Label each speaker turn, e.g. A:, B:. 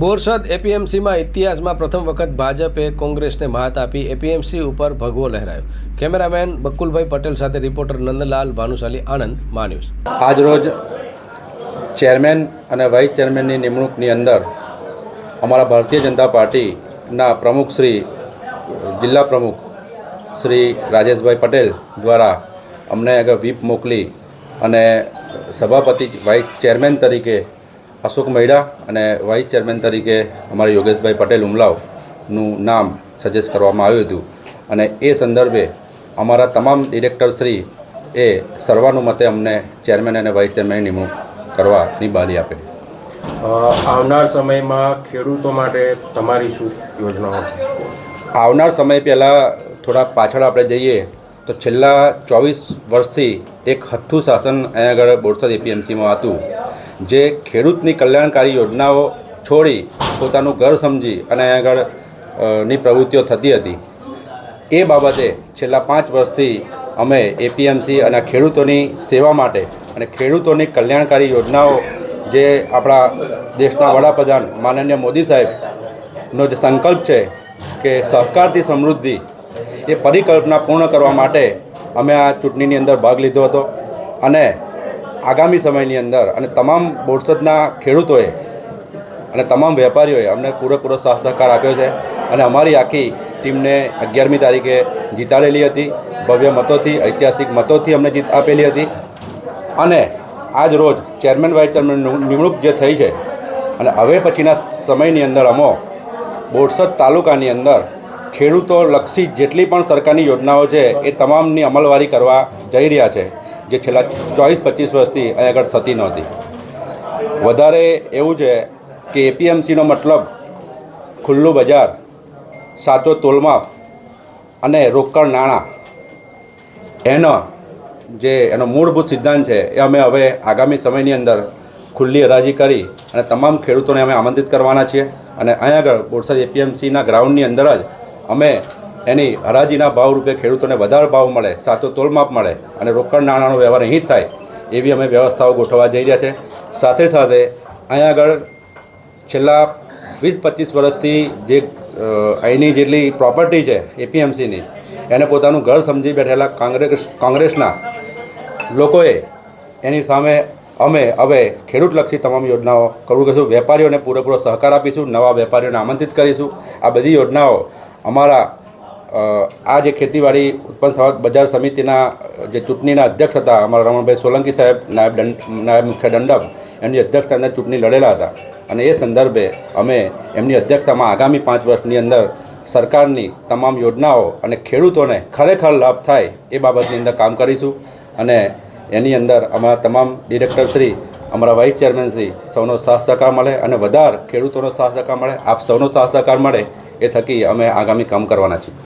A: બોરસદ એપીએમસીમાં ઇતિહાસમાં પ્રથમ વખત ભાજપે કોંગ્રેસને માત આપી એપીએમસી ઉપર ભગવો લહેરાયો. કેમેરામેન બકુલભાઈ પટેલ સાથે રિપોર્ટર નંદલાલ ભાનુશાલી આનંદ માન્યું
B: આજરોજ ચેરમેન અને વાઇસ ચેરમેનની નિમણૂકની અંદર અમારા ભારતીય જનતા પાર્ટીના પ્રમુખ શ્રી, જિલ્લા પ્રમુખ શ્રી રાજેશભાઈ પટેલ દ્વારા અમને આગળ વ્હીપ મોકલી અને સભાપતિ, વાઇસ ચેરમેન તરીકે અશોક મૈડા અને વાઇસ ચેરમેન તરીકે અમારા યોગેશભાઈ પટેલ ઉમલાવનું નામ સજેસ્ટ કરવામાં આવ્યું હતું. અને એ સંદર્ભે અમારા તમામ ડિરેક્ટરશ્રી એ સર્વાનુમતે અમને ચેરમેન અને વાઇસ ચેરમેનની નિમણૂક કરવાની બાલી આપેલી.
C: આવનાર સમયમાં ખેડૂતો માટે તમારી શું યોજનાઓ છે?
B: આવનાર સમય પહેલાં થોડા પાછળ આપણે જઈએ તો છેલ્લા ચોવીસ વર્ષથી એક હથ્થું શાસન અહીંયા આગળ બોરસદ એપીએમસીમાં હતું. જે ખેડૂતની કલ્યાણકારી યોજનાઓ છોડી પોતાનું ઘર સમજી અને આગળની પ્રવૃત્તિઓ થતી હતી. એ બાબતે છેલ્લા પાંચ વર્ષથી અમે એપીએમસી અને ખેડૂતોની સેવા માટે અને ખેડૂતોની કલ્યાણકારી યોજનાઓ જે આપણા દેશના વડાપ્રધાન માનનીય મોદી સાહેબનો જે સંકલ્પ છે કે સહકારથી સમૃદ્ધિ એ પરિકલ્પના પૂર્ણ કરવા માટે અમે આ ચૂંટણીની અંદર ભાગ લીધો હતો. અને આગામી સમયની અંદર અને તમામ બોરસદના ખેડૂતોએ અને તમામ વેપારીઓએ અમને પૂરેપૂરો સાથ સહકાર આપ્યો છે અને અમારી આખી ટીમને અગિયારમી તારીખે જીતાડેલી હતી. ભવ્ય મતોથી, ઐતિહાસિક મતોથી અમને જીત આપેલી હતી. અને આજ રોજ ચેરમેન, વાઇસ ચેરમેન નિમણૂક જે થઈ છે અને હવે પછીના સમયની અંદર અમો બોરસદ તાલુકાની અંદર ખેડૂતો લક્ષી જેટલી પણ સરકારની યોજનાઓ છે એ તમામની અમલવારી કરવા જઈ રહ્યા છે. જે છેલ્લા ચોવીસ પચીસ વર્ષથી અહીં આગળ થતી નહોતી. વધારે એવું છે કે એપીએમસીનો મતલબ ખુલ્લું બજાર, સાચો તોલમાપ અને રોકડ નાણાં. એનો જે એનો મૂળભૂત સિદ્ધાંત છે એ અમે હવે આગામી સમયની અંદર ખુલ્લી હરાજી કરી અને તમામ ખેડૂતોને અમે આમંત્રિત કરવાના છીએ. અને અહીં આગળ બોરસદ એપીએમસીના ગ્રાઉન્ડની અંદર જ અમે એની હરાજીના ભાવ રૂપે ખેડૂતોને વધારે ભાવ મળે, સાચો તોલમાપ મળે અને રોકડ નાણાંનો વ્યવહાર અહીં થાય, એવી અમે વ્યવસ્થાઓ ગોઠવવા જઈ રહ્યા છે. સાથે સાથે અહીંયા આગળ છેલ્લા વીસ પચીસ વર્ષથી જે અહીંની જેટલી પ્રોપર્ટી છે, એપીએમસીની, એને પોતાનું ઘર સમજી બેઠેલા કોંગ્રેસ, કોંગ્રેસના લોકોએ એની સામે અમે, હવે ખેડૂતલક્ષી તમામ યોજનાઓ કરવું કહીશું વેપારીઓને પૂરેપૂરો સહકાર આપીશું, નવા વેપારીઓને આમંત્રિત કરીશું. આ બધી યોજનાઓ અમારા આ જે ખેતીવાડી ઉત્પન્ન સહકાર બજાર સમિતિના જે ચૂંટણીના અધ્યક્ષ હતા અમારા રમણભાઈ સોલંકી સાહેબ, નાયબ દંડ, નાયબ મુખ્ય દંડક, એમની અધ્યક્ષતાને ચૂંટણી લડેલા હતા. અને એ સંદર્ભે અમે એમની અધ્યક્ષતામાં આગામી પાંચ વર્ષની અંદર સરકારની તમામ યોજનાઓ અને ખેડૂતોને ખરેખર લાભ થાય એ બાબતની અંદર કામ કરીશું. અને એની અંદર અમારા તમામ ડિરેક્ટરશ્રી અમારા વાઇસ ચેરમેનશ્રી સૌનો સાથ સહકાર મળે અને વધારે ખેડૂતોનો સાથ સહકાર મળે, આપ સૌનો સાથ સહકાર મળે એ થકી અમે આગામી કામ કરવાના છીએ.